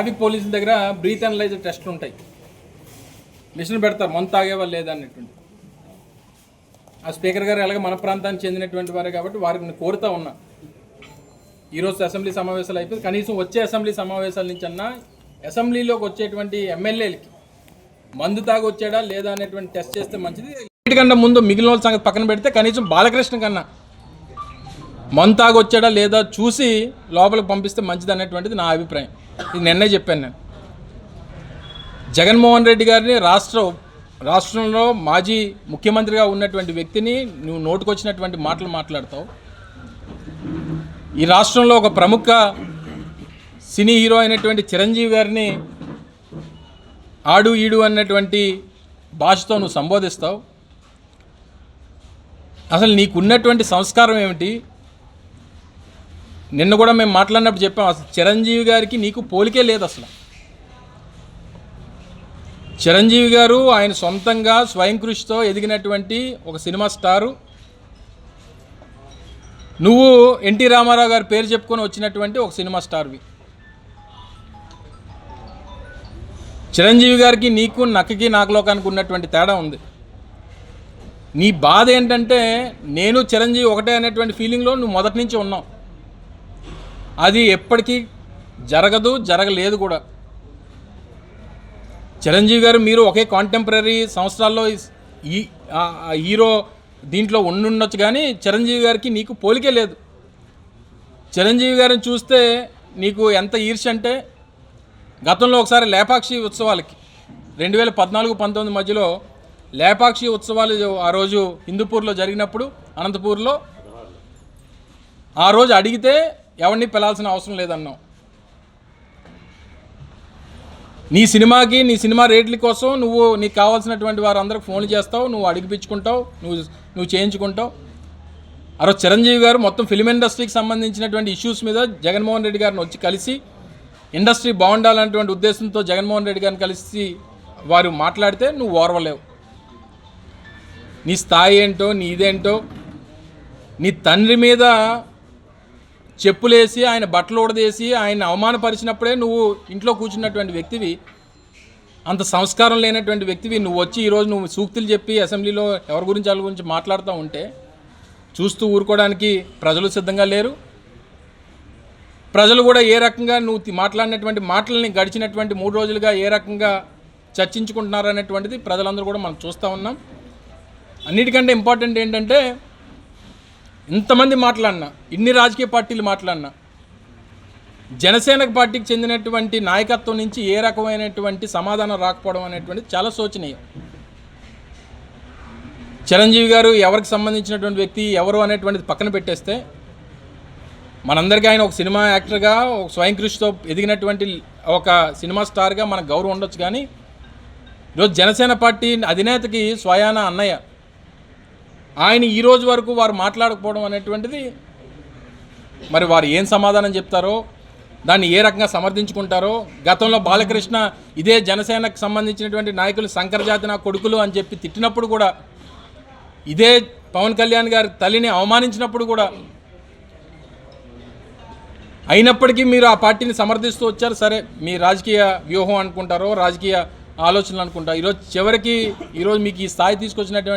Traffic పోలీసుల దగ్గర breath analyser టెస్ట్లు ఉంటాయి. మిషన్ పెడతారు మందు తాగేవాళ్ళు లేదన్నటువంటి ఆ స్పీకర్ గారు ఎలాగ మన ప్రాంతానికి చెందినటువంటి వారే కాబట్టి వారికి నేను కోరుతా ఉన్నా. ఈరోజు అసెంబ్లీ సమావేశాలు అయిపోయి కనీసం వచ్చే అసెంబ్లీ సమావేశాల నుంచి అన్నా అసెంబ్లీలోకి వచ్చేటువంటి ఎమ్మెల్యేలకి మందు తాగి వచ్చాడా లేదా అనేటువంటి టెస్ట్ చేస్తే మంచిది. వీటికన్నా ముందు మిగిలిన వాళ్ళ సంగతి పక్కన పెడితే కనీసం బాలకృష్ణ కన్నా మందు లేదా చూసి లోపలికి పంపిస్తే మంచిది అనేటువంటిది నా అభిప్రాయం. ఇది నిన్నే చెప్పాను నేను. జగన్మోహన్ రెడ్డి గారిని రాష్ట్ర రాష్ట్రంలో మాజీ ముఖ్యమంత్రిగా ఉన్నటువంటి వ్యక్తిని నువ్వు నోటుకొచ్చినటువంటి మాటలు మాట్లాడతావు. ఈ రాష్ట్రంలో ఒక ప్రముఖ సినీ హీరో అయినటువంటి చిరంజీవి గారిని ఆడు ఈడు అన్నటువంటి భాషతో నువ్వు సంబోధిస్తావు. అసలు నీకున్నటువంటి సంస్కారం ఏమిటి? నిన్న కూడా మేము మాట్లాడినప్పుడు చెప్పాం అసలు చిరంజీవి గారికి నీకు పోలికే లేదు అసలు. చిరంజీవి గారు ఆయన సొంతంగా స్వయం కృషితో ఎదిగినటువంటి ఒక సినిమా స్టారు. నువ్వు ఎన్టీ రామారావు గారి పేరు చెప్పుకొని వచ్చినటువంటి ఒక సినిమా స్టార్వి. చిరంజీవి గారికి నీకు నక్కకి నాకులోకానికి ఉన్నటువంటి తేడా ఉంది. నీ బాధ ఏంటంటే నేను చిరంజీవి ఒకటే అనేటువంటి ఫీలింగ్లో నువ్వు మొదటి నుంచి ఉన్నావు. అది ఎప్పటికీ జరగదు జరగలేదు కూడా. చిరంజీవి గారు మీరు ఒకే కాంటెంపరీ సంవత్సరాల్లో ఈ హీరో దీంట్లో ఉండుండొచ్చు కానీ చిరంజీవి గారికి నీకు పోలికే లేదు. చిరంజీవి గారిని చూస్తే నీకు ఎంత ఈర్ష అంటే గతంలో ఒకసారి లేపాక్షి ఉత్సవాలకి రెండు వేల పద్నాలుగు పంతొమ్మిది మధ్యలో లేపాక్షి ఉత్సవాలు ఆ రోజు హిందూపూర్లో జరిగినప్పుడు అనంతపూర్లో ఆ రోజు అడిగితే ఎవరిని పిలాల్సిన అవసరం లేదన్నావు. నీ సినిమాకి నీ సినిమా రేట్ల కోసం నువ్వు నీకు కావాల్సినటువంటి వారందరికి ఫోన్లు చేస్తావు నువ్వు అడిగిపించుకుంటావు నువ్వు నువ్వు చేయించుకుంటావు. అరో చిరంజీవి గారు మొత్తం ఫిలిం ఇండస్ట్రీకి సంబంధించినటువంటి ఇష్యూస్ మీద జగన్మోహన్ రెడ్డి గారిని వచ్చి కలిసి ఇండస్ట్రీ బాగుండాలనేటువంటి ఉద్దేశంతో జగన్మోహన్ రెడ్డి గారిని కలిసి వారు మాట్లాడితే నువ్వు ఓర్వలేవు. నీ స్థాయి ఏంటో నీ ఇదేంటో నీ తండ్రి మీద చెప్పులేసి ఆయన బట్టలు ఉడదేసి ఆయన అవమానపరిచినప్పుడే నువ్వు ఇంట్లో కూర్చున్నటువంటి వ్యక్తివి. అంత సంస్కారం లేనటువంటి వ్యక్తివి. నువ్వు వచ్చి ఈరోజు నువ్వు సూక్తులు చెప్పి అసెంబ్లీలో ఎవరి గురించి వాళ్ళ గురించి మాట్లాడుతూ ఉంటే చూస్తూ ఊరుకోవడానికి ప్రజలు సిద్ధంగా లేరు. ప్రజలు కూడా ఏ రకంగా నువ్వు మాట్లాడినటువంటి మాటలని గడిచినటువంటి మూడు రోజులుగా ఏ రకంగా చర్చించుకుంటున్నారు అనేటువంటిది ప్రజలందరూ కూడా మనం చూస్తూ ఉన్నాం. అన్నిటికంటే ఇంపార్టెంట్ ఏంటంటే ఇంతమంది మాట్లాడినా ఇన్ని రాజకీయ పార్టీలు మాట్లాడినా జనసేన పార్టీకి చెందినటువంటి నాయకత్వం నుంచి ఏ రకమైనటువంటి సమాధానం రాకపోవడం అనేటువంటిది చాలా శోచనీయం. చిరంజీవి గారు ఎవరికి సంబంధించినటువంటి వ్యక్తి ఎవరు అనేటువంటిది పక్కన పెట్టేస్తే మనందరికీ ఆయన ఒక సినిమా యాక్టర్గా ఒక స్వయం కృషితో ఎదిగినటువంటి ఒక సినిమా స్టార్గా మనకు గౌరవం ఉండొచ్చు కానీ ఈరోజు జనసేన పార్టీ అధినేతకి స్వయాన అన్నయ్య ఆయన ఈ రోజు వరకు వారు మాట్లాడకపోవడం అనేటువంటిది మరి వారు ఏం సమాధానం చెప్తారో దాన్ని ఏ రకంగా సమర్థించుకుంటారో గతంలో బాలకృష్ణ ఇదే జనసేనకు సంబంధించినటువంటి నాయకులు శంకరజాతి నా కొడుకులు అని చెప్పి తిట్టినప్పుడు కూడా ఇదే పవన్ కళ్యాణ్ గారి తల్లిని అవమానించినప్పుడు కూడా అయినప్పటికీ మీరు ఆ పార్టీని సమర్థిస్తూ వచ్చారు సరే మీ రాజకీయ వ్యూహం అనుకుంటారో రాజకీయ ఆలోచనలు అనుకుంటారు ఈరోజు చివరికి ఈరోజు మీకు ఈ స్థాయి తీసుకొచ్చినటువంటి